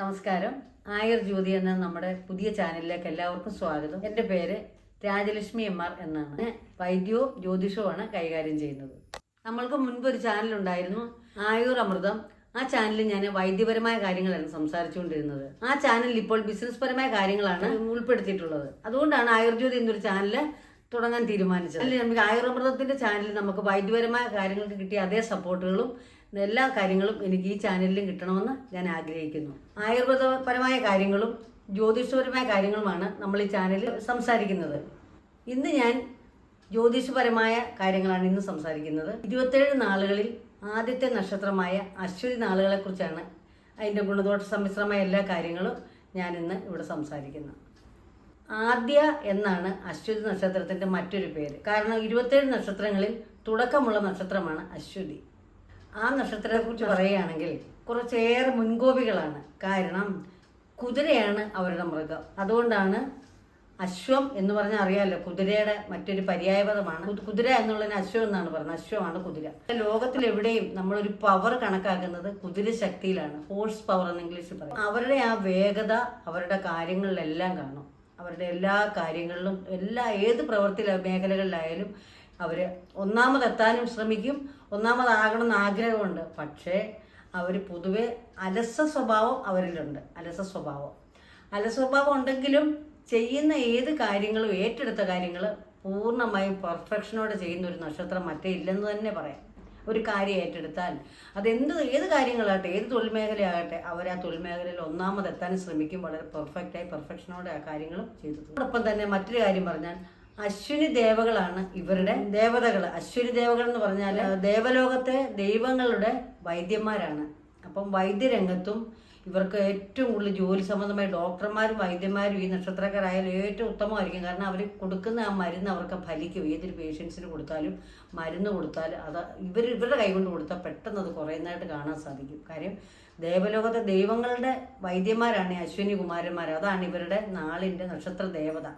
നമസ്കാരം. ആയർ ജ്യോതി എന്ന നമ്മുടെ പുതിയ ചാനലിലേക്ക് എല്ലാവർക്കും സ്വാഗതം. എന്റെ പേര് രാജലക്ഷ്മി എം ആർ എന്നാണ്. വൈദ്യവും ജ്യോതിഷവുമാണ് കൈകാര്യം ചെയ്യുന്നത്. നമ്മൾക്ക് മുൻപ് ഒരു ചാനൽ ഉണ്ടായിരുന്നു ആയുർ അമൃതം. ആ ചാനലിൽ ഞാൻ വൈദ്യപരമായ കാര്യങ്ങളായിരുന്നു സംസാരിച്ചുകൊണ്ടിരുന്നത്. ആ ചാനലിൽ ഇപ്പോൾ ബിസിനസ് പരമായ കാര്യങ്ങളാണ് ഉൾപ്പെടുത്തിയിട്ടുള്ളത്. അതുകൊണ്ടാണ് ആയുർജ്യോതി എന്നൊരു ചാനൽ തുടങ്ങാൻ തീരുമാനിച്ചത്. അല്ലെങ്കിൽ നമുക്ക് ആയുർ അമൃതത്തിന്റെ ചാനലിൽ നമുക്ക് വൈദ്യപരമായ കാര്യങ്ങൾക്ക് കിട്ടിയ അതേ സപ്പോർട്ടുകളും എല്ലാ കാര്യങ്ങളും എനിക്ക് ഈ ചാനലിലും കിട്ടണമെന്ന് ഞാൻ ആഗ്രഹിക്കുന്നു. ആയുർവേദപരമായ കാര്യങ്ങളും ജ്യോതിഷപരമായ കാര്യങ്ങളുമാണ് നമ്മൾ ഈ ചാനലിൽ സംസാരിക്കുന്നത്. ഇന്ന് ഞാൻ ജ്യോതിഷപരമായ കാര്യങ്ങളാണ് ഇന്ന് സംസാരിക്കുന്നത്. ഇരുപത്തേഴ് നാളുകളിൽ ആദ്യത്തെ നക്ഷത്രമായ അശ്വതി നാളുകളെ കുറിച്ചാണ് അതിന്റെ ഗുണദോഷ സമ്മിശ്രമായ എല്ലാ കാര്യങ്ങളും ഞാൻ ഇന്ന് ഇവിടെ സംസാരിക്കുന്നത്. ആദ്യ എന്നാണ് അശ്വതി നക്ഷത്രത്തിന്റെ മറ്റൊരു പേര്. കാരണം ഇരുപത്തേഴ് നക്ഷത്രങ്ങളിൽ തുടക്കമുള്ള നക്ഷത്രമാണ് അശ്വതി. ആ നക്ഷത്രത്തെ കുറിച്ച് പറയുകയാണെങ്കിൽ കുറച്ചേറെ മുൻകോപികളാണ്. കാരണം കുതിരയാണ് അവരുടെ മൃഗം. അതുകൊണ്ടാണ് അശ്വം എന്ന് പറഞ്ഞാൽ അറിയാമല്ലോ കുതിരയുടെ മറ്റൊരു പര്യായപദമാണ്. കുതിര എന്നുള്ളതിന് അശ്വം എന്നാണ് പറയുന്നത്. അശ്വമാണ് കുതിര. ലോകത്തിലെവിടെയും നമ്മളൊരു പവർ കണക്കാക്കുന്നത് കുതിര ശക്തിയിലാണ്. ഹോഴ്സ് പവർ എന്ന് ഇംഗ്ലീഷിൽ പറയും. അവരുടെ ആ വേഗത അവരുടെ കാര്യങ്ങളിലെല്ലാം കാണും. അവരുടെ എല്ലാ കാര്യങ്ങളിലും എല്ലാ ഏത് പ്രവൃത്തി മേഖലകളിലായാലും അവർ ഒന്നാമതെത്താനും ശ്രമിക്കും ഒന്നാമതാകണം എന്ന് ആഗ്രഹമുണ്ട്. പക്ഷേ അവർ പൊതുവെ അലസ സ്വഭാവം അവരിലുണ്ട്. അലസ സ്വഭാവം. അലസ സ്വഭാവം ഉണ്ടെങ്കിലും ചെയ്യുന്ന ഏത് കാര്യങ്ങളും ഏറ്റെടുത്ത കാര്യങ്ങൾ പൂർണമായും പെർഫെക്ഷനോടെ ചെയ്യുന്ന ഒരു നക്ഷത്രം മറ്റേ ഇല്ലെന്ന് തന്നെ പറയാം. ഒരു കാര്യം ഏറ്റെടുത്താൽ അതെന്ത് ഏത് കാര്യങ്ങളാകട്ടെ ഏത് തൊഴിൽ മേഖലയാകട്ടെ അവർ ആ തൊഴിൽ മേഖലയിൽ ഒന്നാമതെത്താൻ ശ്രമിക്കും. വളരെ പെർഫെക്റ്റായി പെർഫെക്ഷനോടെ ആ കാര്യങ്ങളും ചെയ്തു അതോടൊപ്പം തന്നെ മറ്റൊരു കാര്യം പറഞ്ഞാൽ അശ്വിനി ദേവകളാണ് ഇവരുടെ ദേവതകൾ അശ്വിനി ദേവകൾ എന്ന് പറഞ്ഞാൽ ദേവലോകത്തെ ദൈവങ്ങളുടെ വൈദ്യന്മാരാണ്. അപ്പം വൈദ്യരംഗത്തും ഇവർക്ക് ഏറ്റവും കൂടുതൽ ജോലി സംബന്ധമായ ഡോക്ടർമാരും വൈദ്യന്മാരും ഈ നക്ഷത്രക്കാരായാലും ഏറ്റവും ഉത്തമമായിരിക്കും. കാരണം അവർ കൊടുക്കുന്ന ആ മരുന്ന് അവർക്ക് ഫലിക്കും. ഏതൊരു പേഷ്യൻസിന് കൊടുത്താലും മരുന്ന് കൊടുത്താൽ അത് ഇവർ ഇവരുടെ കൈകൊണ്ട് കൊടുത്താൽ പെട്ടെന്ന് അത് കുറയുന്നതായിട്ട് കാണാൻ സാധിക്കും. കാര്യം ദേവലോകത്തെ ദൈവങ്ങളുടെ വൈദ്യന്മാരാണ് ഈ അശ്വിനി കുമാരന്മാർ അതാണ് ഇവരുടെ നാളിന്റെ നക്ഷത്ര ദേവത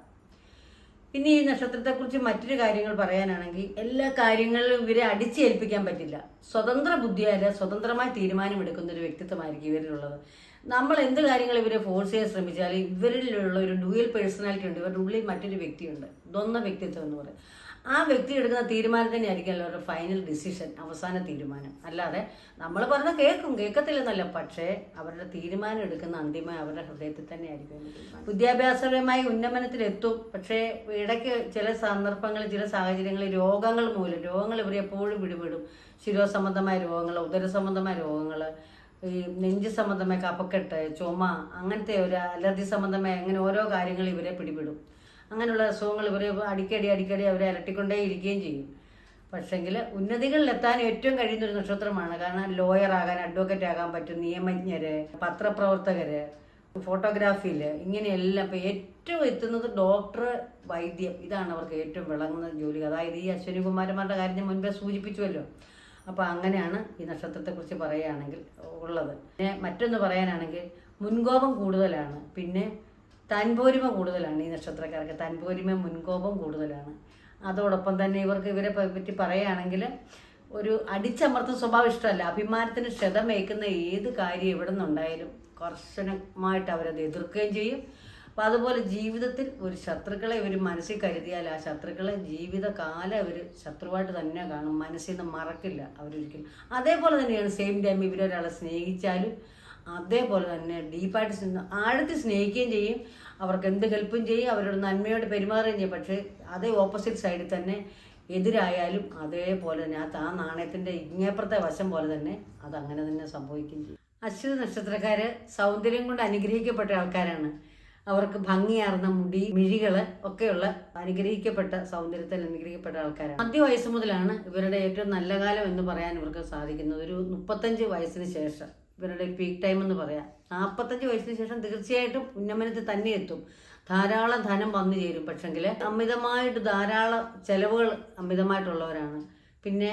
പിന്നെ ഈ നക്ഷത്രത്തെക്കുറിച്ച് മറ്റൊരു കാര്യങ്ങൾ പറയാനാണെങ്കിൽ എല്ലാ കാര്യങ്ങളിലും ഇവരെ അടിച്ചേൽപ്പിക്കാൻ പറ്റില്ല. സ്വതന്ത്ര ബുദ്ധിയായ സ്വതന്ത്രമായി തീരുമാനമെടുക്കുന്ന ഒരു വ്യക്തിത്വമായിരിക്കും ഇവരിലുള്ളത്. നമ്മൾ എന്ത് കാര്യങ്ങൾ ഇവരെ ഫോഴ്സ് ചെയ്യാൻ ശ്രമിച്ചാൽ ഇവരിലുള്ള ഒരു ഡ്യൂയൽ പേഴ്സണാലിറ്റി ഉണ്ട്. ഇവരുടെ ഉള്ളിൽ മറ്റൊരു വ്യക്തിയുണ്ട്. ദ്വന്ദ്വ വ്യക്തിത്വം എന്ന് പറയും. ആ വ്യക്തി എടുക്കുന്ന തീരുമാനം തന്നെയായിരിക്കുമല്ലോ ഒരു ഫൈനൽ ഡിസിഷൻ അവസാന തീരുമാനം. അല്ലാതെ നമ്മൾ പറഞ്ഞ കേൾക്കും കേൾക്കത്തില്ലെന്നല്ല പക്ഷേ അവരുടെ തീരുമാനം എടുക്കുന്ന അന്തിമ അവരുടെ ഹൃദയത്തിൽ തന്നെയായിരിക്കും. വിദ്യാഭ്യാസപരമായി ഉന്നമനത്തിലെത്തും. പക്ഷേ ഇടയ്ക്ക് ചില സന്ദർഭങ്ങളിൽ ചില സാഹചര്യങ്ങളിൽ രോഗങ്ങൾ മൂലം രോഗങ്ങൾ ഇവരെ എപ്പോഴും പിടിപെടും. ശിരോസംബന്ധമായ രോഗങ്ങൾ ഉദര സംബന്ധമായ രോഗങ്ങൾ ഈ നെഞ്ച് സംബന്ധമായ കഫക്കെട്ട് ചുമ അങ്ങനത്തെ ഒരു അലർജി സംബന്ധമായ അങ്ങനെ ഓരോ കാര്യങ്ങൾ ഇവരെ പിടിപെടും. അങ്ങനെയുള്ള അസുഖങ്ങൾ ഇവർ അടിക്കടി അടിക്കടി അവരെ അലട്ടിക്കൊണ്ടേ ഇരിക്കുകയും ചെയ്യും. പക്ഷെങ്കിൽ ഉന്നതികളിലെത്താൻ ഏറ്റവും കഴിയുന്ന ഒരു നക്ഷത്രമാണ്. കാരണം ലോയർ ആകാൻ അഡ്വക്കേറ്റ് ആകാൻ പറ്റും നിയമജ്ഞര് പത്രപ്രവർത്തകര് ഫോട്ടോഗ്രാഫിയിൽ ഇങ്ങനെയെല്ലാം ഇപ്പം ഏറ്റവും എത്തുന്നത് ഡോക്ടർ വൈദ്യം. ഇതാണ് അവർക്ക് ഏറ്റവും വിളങ്ങുന്ന ജോലി അതായത് ഈ അശ്വിനി കുമാരന്മാരുടെ കാര്യം ഞാൻ മുൻപേ സൂചിപ്പിച്ചുവല്ലോ. അപ്പോൾ അങ്ങനെയാണ് ഈ നക്ഷത്രത്തെക്കുറിച്ച് പറയുകയാണെങ്കിൽ ഉള്ളത്. പിന്നെ മറ്റൊന്ന് പറയാനാണെങ്കിൽ മുൻകോപം കൂടുതലാണ്. പിന്നെ തൻപോരിമ കൂടുതലാണ് ഈ നക്ഷത്രക്കാർക്ക്. തൻപോരിമ മുൻകോപം കൂടുതലാണ്. അതോടൊപ്പം തന്നെ ഇവർക്ക് ഇവരെ പറ്റി പറയുകയാണെങ്കിൽ ഒരു അടിച്ചമർത്തുന്ന സ്വഭാവം ഇഷ്ടമല്ല. അഭിമാനത്തിന് ക്ഷതമേക്കുന്ന ഏത് കാര്യം എവിടെ നിന്നുണ്ടായാലും കർശനമായിട്ട് അവരത് എതിർക്കുകയും ചെയ്യും. അപ്പോൾ അതുപോലെ ജീവിതത്തിൽ ഒരു ശത്രുക്കളെ ഇവർ മനസ്സിൽ കരുതിയാൽ ആ ശത്രുക്കളെ ജീവിതകാലം അവർ ശത്രുവായിട്ട് തന്നെ കാണും. മനസ്സിൽ നിന്ന് മറക്കില്ല അവരൊരിക്കലും. അതേപോലെ തന്നെയാണ് സെയിം ടൈം ഇവരൊരാളെ സ്നേഹിച്ചാലും അതേപോലെ തന്നെ ഡീപ്പായിട്ട് സ്നേ- ആഴത്തിൽ സ്നേഹിക്കുകയും ചെയ്യും. അവർക്ക് എന്ത് ഹെൽപ്പും ചെയ്യും. അവരോട് നന്മയോട് പെരുമാറുകയും ചെയ്യും. പക്ഷേ അതേ ഓപ്പോസിറ്റ് സൈഡിൽ തന്നെ എതിരായാലും അതേപോലെ തന്നെ ആ താ നാണയത്തിന്റെ ഇങ്ങേപ്പുറത്തെ വശം പോലെ തന്നെ അത് അങ്ങനെ തന്നെ സംഭവിക്കുകയും ചെയ്യും. അശ്വതി നക്ഷത്രക്കാര് സൗന്ദര്യം കൊണ്ട് അനുഗ്രഹിക്കപ്പെട്ട ആൾക്കാരാണ്. അവർക്ക് ഭംഗിയാർന്ന മുടി മിഴികൾ ഒക്കെയുള്ള അനുഗ്രഹിക്കപ്പെട്ട സൗന്ദര്യത്തിൽ അനുഗ്രഹിക്കപ്പെട്ട ആൾക്കാരാണ്. മധ്യ വയസ്സ് മുതലാണ് ഇവരുടെ ഏറ്റവും നല്ല കാലം എന്ന് പറയാൻ ഇവർക്ക് സാധിക്കുന്നത്. ഒരു മുപ്പത്തഞ്ച് വയസ്സിന് ശേഷം. ഇവരുടെ പീക്ക് ടൈം എന്ന് പറയാം. നാൽപ്പത്തഞ്ച് വയസ്സിന് ശേഷം തീർച്ചയായിട്ടും ഉന്നമനത്തിൽ തന്നെ എത്തും. ധാരാളം ധനം വന്നു ചേരും. പക്ഷെങ്കിൽ അമിതമായിട്ട് ധാരാളം ചെലവുകൾ അമിതമായിട്ടുള്ളവരാണ്. പിന്നെ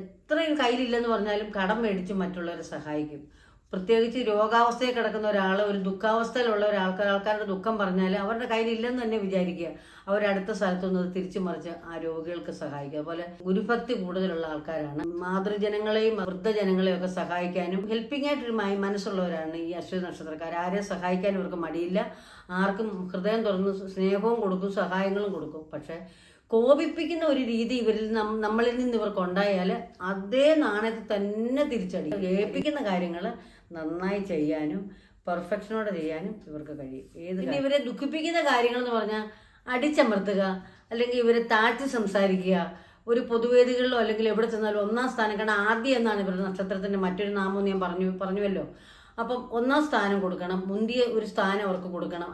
എത്രയും കയ്യിലില്ലെന്ന് പറഞ്ഞാലും കടം മേടിച്ച് മറ്റുള്ളവരെ സഹായിക്കും. പ്രത്യേകിച്ച് രോഗാവസ്ഥയിൽ കിടക്കുന്ന ഒരാൾ ഒരു ദുഃഖാവസ്ഥയിലുള്ള ഒരാൾക്ക് ആൾക്കാരുടെ ദുഃഖം പറഞ്ഞാൽ അവരുടെ കയ്യിൽ ഇല്ലെന്ന് തന്നെ വിചാരിക്കുക. അവരടുത്ത സ്ഥലത്തു നിന്ന് തിരിച്ചു മറിച്ച് ആ രോഗികൾക്ക് സഹായിക്കുക. അതുപോലെ ഗുരുഭക്തി കൂടുതലുള്ള ആൾക്കാരാണ്. മാതൃജനങ്ങളെയും വൃദ്ധജനങ്ങളെയും ഒക്കെ സഹായിക്കാനും ഹെൽപ്പിംഗ് ആയിട്ടൊരു മനസ്സുള്ളവരാണ് ഈ അശ്വതി നക്ഷത്രക്കാർ ആരെ സഹായിക്കാൻ ഇവർക്ക് മടിയില്ല. ആർക്കും ഹൃദയം തുറന്ന് സ്നേഹവും കൊടുക്കും സഹായങ്ങളും കൊടുക്കും. പക്ഷേ കോപിപ്പിക്കുന്ന ഒരു രീതി ഇവരിൽ നമ്മളിൽ നിന്ന് ഇവർക്ക് ഉണ്ടായാൽ അതേ നാണയത്തിൽ തന്നെ തിരിച്ചടി ഏൽപ്പിക്കുന്ന കാര്യങ്ങൾ നന്നായി ചെയ്യാനും പെർഫെക്ഷനോടെ ചെയ്യാനും ഇവർക്ക് കഴിയും. ഏത് പിന്നെ ഇവരെ ദുഃഖിപ്പിക്കുന്ന കാര്യങ്ങൾ എന്ന് പറഞ്ഞാൽ അടിച്ചമർത്തുക അല്ലെങ്കിൽ ഇവരെ താഴ്ത്തി സംസാരിക്കുക. ഒരു പൊതുവേദികളിലോ അല്ലെങ്കിൽ എവിടെ ചെന്നാലും ഒന്നാം സ്ഥാനം കാരണം ആദ്യം എന്നാണ് ഇവരുടെ നക്ഷത്രത്തിന്റെ മറ്റൊരു നാമം ഞാൻ പറഞ്ഞു പറഞ്ഞുവല്ലോ. അപ്പം ഒന്നാം സ്ഥാനം കൊടുക്കണം. മുന്തിയ ഒരു സ്ഥാനം അവർക്ക് കൊടുക്കണം.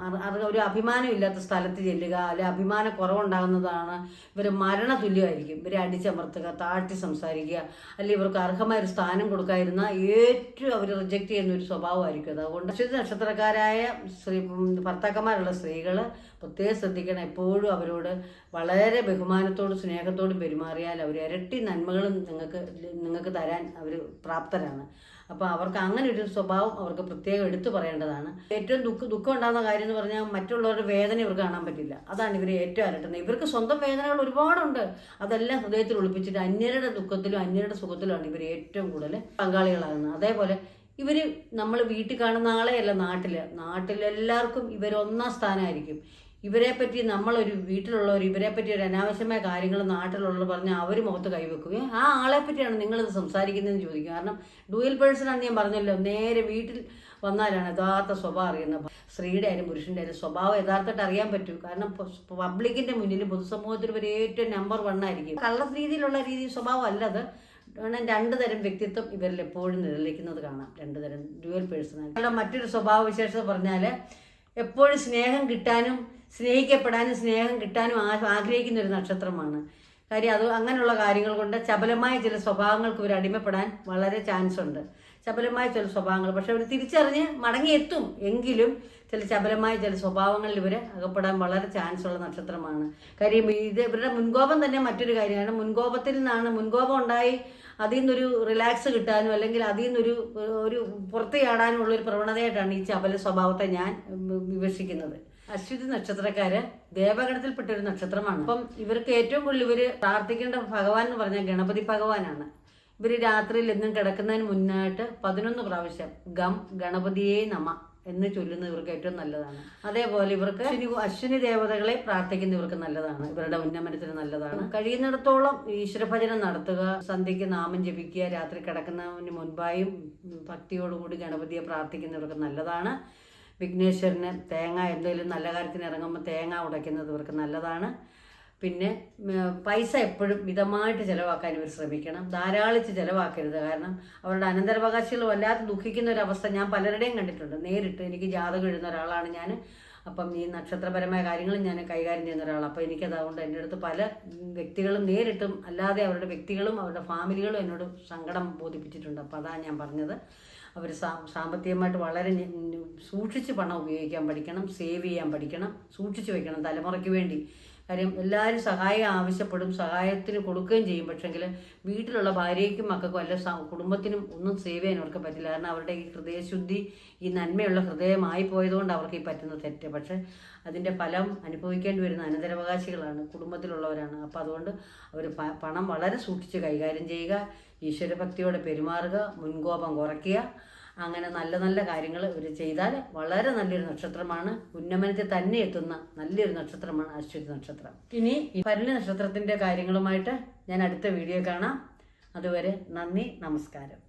ഒരു അഭിമാനമില്ലാത്ത സ്ഥലത്ത് ചെല്ലുക അല്ലെ അഭിമാന കുറവുണ്ടാകുന്നതാണ് ഇവർ മരണ തുല്യമായിരിക്കും ഇവരെ അടിച്ചമർത്തുക താഴ്ത്തി സംസാരിക്കുക അല്ലെ ഇവർക്ക് അർഹമായ ഒരു സ്ഥാനം കൊടുക്കാതിരുന്ന ഏറ്റവും അവർ റിജക്റ്റ് ചെയ്യുന്ന ഒരു സ്വഭാവമായിരിക്കും അത്. അതുകൊണ്ട് അശ്വതി നക്ഷത്രക്കാരായ സ്ത്രീ ഭർത്താക്കന്മാരുള്ള സ്ത്രീകൾ പ്രത്യേകം ശ്രദ്ധിക്കണം. എപ്പോഴും അവരോട് വളരെ ബഹുമാനത്തോടും സ്നേഹത്തോടും പെരുമാറിയാൽ അവർ ഇരട്ടി നന്മകളും നിങ്ങൾക്ക് നിങ്ങൾക്ക് തരാൻ അവർ പ്രാപ്തരാണ്. അപ്പോൾ അവർക്ക് അങ്ങനെ ഒരു സ്വഭാവം അവർക്ക് പ്രത്യേകം എടുത്തു പറയേണ്ടതാണ്. ഏറ്റവും ദുഃഖ ദുഃഖം ഉണ്ടാകുന്ന കാര്യം എന്ന് പറഞ്ഞാൽ മറ്റുള്ളവരുടെ വേദന ഇവർക്ക് കാണാൻ പറ്റില്ല. അതാണ് ഇവർ ഏറ്റവും അലട്ടുന്നത്. ഇവർക്ക് സ്വന്തം വേദനകൾ ഒരുപാടുണ്ട്. അതെല്ലാം ഹൃദയത്തിൽ ഒളിപ്പിച്ചിട്ട് അന്യരുടെ ദുഃഖത്തിലും അന്യരുടെ സുഖത്തിലുമാണ് ഇവർ ഏറ്റവും കൂടുതൽ പങ്കാളികളാകുന്നത്. അതേപോലെ ഇവർ നമ്മൾ വീട്ടിൽ കാണുന്ന ആളെയല്ല നാട്ടിൽ നാട്ടിലെല്ലാവർക്കും ഇവർ ഒന്നാം സ്ഥാനമായിരിക്കും. ഇവരെ പറ്റി നമ്മളൊരു വീട്ടിലുള്ളവർ ഇവരെ പറ്റി ഒരു അനാവശ്യമായ കാര്യങ്ങൾ നാട്ടിലുള്ളവർ പറഞ്ഞാൽ അവർ മുഖത്ത് കൈവെക്കുകയും ആ ആളെ പറ്റിയാണ് നിങ്ങളിത് സംസാരിക്കുന്നതെന്ന് ചോദിക്കും. കാരണം ഡുവൽ പേഴ്സൺ ആണെന്ന് ഞാൻ പറഞ്ഞല്ലോ നേരെ വീട്ടിൽ വന്നാലാണ് യഥാർത്ഥ സ്വഭാവം അറിയുന്നത്. സ്ത്രീയുടെ ആയാലും പുരുഷന്റെ ആയാലും സ്വഭാവം യഥാർത്ഥമായിട്ട് അറിയാൻ പറ്റും. കാരണം പബ്ലിക്കിന്റെ മുന്നിൽ പൊതുസമൂഹത്തിൽ ഒരു ഏറ്റവും നമ്പർ വൺ ആയിരിക്കും. കള്ള രീതിയിലുള്ള രീതി സ്വഭാവം അല്ലത് കാരണം രണ്ട് തരം വ്യക്തിത്വം ഇവരിൽ എപ്പോഴും നിഴലിക്കുന്നത് കാണാം. രണ്ട് തരം ഡ്യുവൽ പേഴ്സണാലിറ്റി മറ്റൊരു സ്വഭാവ വിശേഷത പറഞ്ഞാൽ എപ്പോഴും സ്നേഹം കിട്ടാനും സ്നേഹിക്കപ്പെടാനും സ്നേഹം കിട്ടാനും ആഗ്രഹിക്കുന്ന ഒരു നക്ഷത്രമാണ്. കാര്യം അത് അങ്ങനെയുള്ള കാര്യങ്ങൾ കൊണ്ട് ചപലമായ ചില സ്വഭാവങ്ങൾക്ക് ഇവർ അടിമപ്പെടാൻ വളരെ ചാൻസ് ഉണ്ട്. ചപലമായ ചില സ്വഭാവങ്ങൾ. പക്ഷെ അവർ തിരിച്ചറിഞ്ഞ് മടങ്ങിയെത്തും എങ്കിലും ചില ചപലമായ ചില സ്വഭാവങ്ങളിൽ ഇവർ അകപ്പെടാൻ വളരെ ചാൻസ് ഉള്ള നക്ഷത്രമാണ്. കാര്യം ഇത് ഇവരുടെ മുൻകോപം തന്നെ മറ്റൊരു കാര്യമാണ്. മുൻകോപത്തിൽ നിന്നാണ് മുൻകോപം ഉണ്ടായി അതിൽ നിന്നൊരു റിലാക്സ് കിട്ടാനും അല്ലെങ്കിൽ അതിൽ നിന്നൊരു ഒരു പുറത്ത് ചാടാനുമുള്ള ഒരു പ്രവണതയായിട്ടാണ് ഈ ചപല സ്വഭാവത്തെ ഞാൻ വിവക്ഷിക്കുന്നത്. അശ്വതി നക്ഷത്രക്കാര് ദേവഗണത്തിൽപ്പെട്ട ഒരു നക്ഷത്രമാണ്. അപ്പം ഇവർക്ക് ഏറ്റവും കൂടുതൽ ഇവർ പ്രാർത്ഥിക്കേണ്ട ഭഗവാൻ എന്ന് പറഞ്ഞാൽ ഗണപതി ഭഗവാനാണ്. ഇവർ രാത്രിയിൽ എന്നും കിടക്കുന്നതിന് മുന്നായിട്ട് പതിനൊന്ന് പ്രാവശ്യം ഗം ഗണപതിയെ നമ എന്ന് ചൊല്ലുന്നത് ഇവർക്ക് ഏറ്റവും നല്ലതാണ്. അതേപോലെ ഇവർക്ക് അശ്വിനി ദേവതകളെ പ്രാർത്ഥിക്കുന്ന ഇവർക്ക് നല്ലതാണ്. ഇവരുടെ ഉന്നമനത്തിന് നല്ലതാണ്. കഴിയുന്നിടത്തോളം ഈശ്വരഭജനം നടത്തുക സന്ധ്യയ്ക്ക് നാമം ജപിക്കുക രാത്രി കിടക്കുന്നതിന് മുൻപായും ഭക്തിയോടുകൂടി ഗണപതിയെ പ്രാർത്ഥിക്കുന്നവർക്ക് നല്ലതാണ്. വിഘ്നേശ്വരന് തേങ്ങ എന്തെങ്കിലും നല്ല കാര്യത്തിന് ഇറങ്ങുമ്പോൾ തേങ്ങ ഉടയ്ക്കുന്നത് ഇവർക്ക് നല്ലതാണ്. പിന്നെ പൈസ എപ്പോഴും മിതമായിട്ട് ചിലവാക്കാൻ ഇവർ ശ്രമിക്കണം. ധാരാളിച്ച് ചിലവാക്കരുത്. കാരണം അവരുടെ അനന്തരാവകാശികൾ വല്ലാതെ ദുഃഖിക്കുന്ന ഒരു അവസ്ഥ ഞാൻ പലരുടെയും കണ്ടിട്ടുണ്ട്. നേരിട്ട് എനിക്ക് ജാതകം എഴുതുന്ന ഒരാളാണ് ഞാൻ. അപ്പം ഈ നക്ഷത്രപരമായ കാര്യങ്ങളും ഞാൻ കൈകാര്യം ചെയ്യുന്ന ഒരാളാണ്. അപ്പം എനിക്കത് അതുകൊണ്ട് എന്റെ അടുത്ത് പല വ്യക്തികളും നേരിട്ടും അല്ലാതെ അവരുടെ വ്യക്തികളും അവരുടെ ഫാമിലികളും എന്നോട് സങ്കടം ബോധിപ്പിച്ചിട്ടുണ്ട്. അപ്പോൾ അതാണ് ഞാൻ പറഞ്ഞത്. അവർ സാമ്പത്തികമായിട്ട് വളരെ സൂക്ഷിച്ച് പണം ഉപയോഗിക്കാൻ പഠിക്കണം. സേവ് ചെയ്യാൻ പഠിക്കണം. സൂക്ഷിച്ച് വെക്കണം തലമുറയ്ക്ക് വേണ്ടി. കാര്യം എല്ലാവരും സഹായം ആവശ്യപ്പെടും സഹായത്തിന് കൊടുക്കുകയും ചെയ്യും. പക്ഷെങ്കിൽ വീട്ടിലുള്ള ഭാര്യയ്ക്കും മക്കൾക്കും അല്ല കുടുംബത്തിനും ഒന്നും സേവ് ചെയ്യാൻ അവർക്ക് പറ്റില്ല. കാരണം അവരുടെ ഈ ഹൃദയശുദ്ധി ഈ നന്മയുള്ള ഹൃദയമായി പോയതുകൊണ്ട് അവർക്ക് ഈ പറ്റുന്ന തെറ്റ്. പക്ഷെ അതിന്റെ ഫലം അനുഭവിക്കേണ്ടി വരുന്ന അനന്തരാവകാശികളാണ് കുടുംബത്തിലുള്ളവരാണ്. അപ്പോൾ അതുകൊണ്ട് അവർ പണം വളരെ സൂക്ഷിച്ച് കൈകാര്യം ചെയ്യുക. ഈശ്വരഭക്തിയോടെ പെരുമാറുക മുൻകോപം കുറയ്ക്കുക. അങ്ങനെ നല്ല നല്ല കാര്യങ്ങൾ ഇവർ ചെയ്താൽ വളരെ നല്ലൊരു നക്ഷത്രമാണ്. ഉന്നമനത്തിൽ തന്നെ എത്തുന്ന നല്ലൊരു നക്ഷത്രമാണ് അശ്വതി നക്ഷത്രം. ഇനി ഈ നക്ഷത്രത്തിന്റെ കാര്യങ്ങളുമായിട്ട് ഞാൻ അടുത്ത വീഡിയോ കാണാം. അതുവരെ നന്ദി നമസ്കാരം.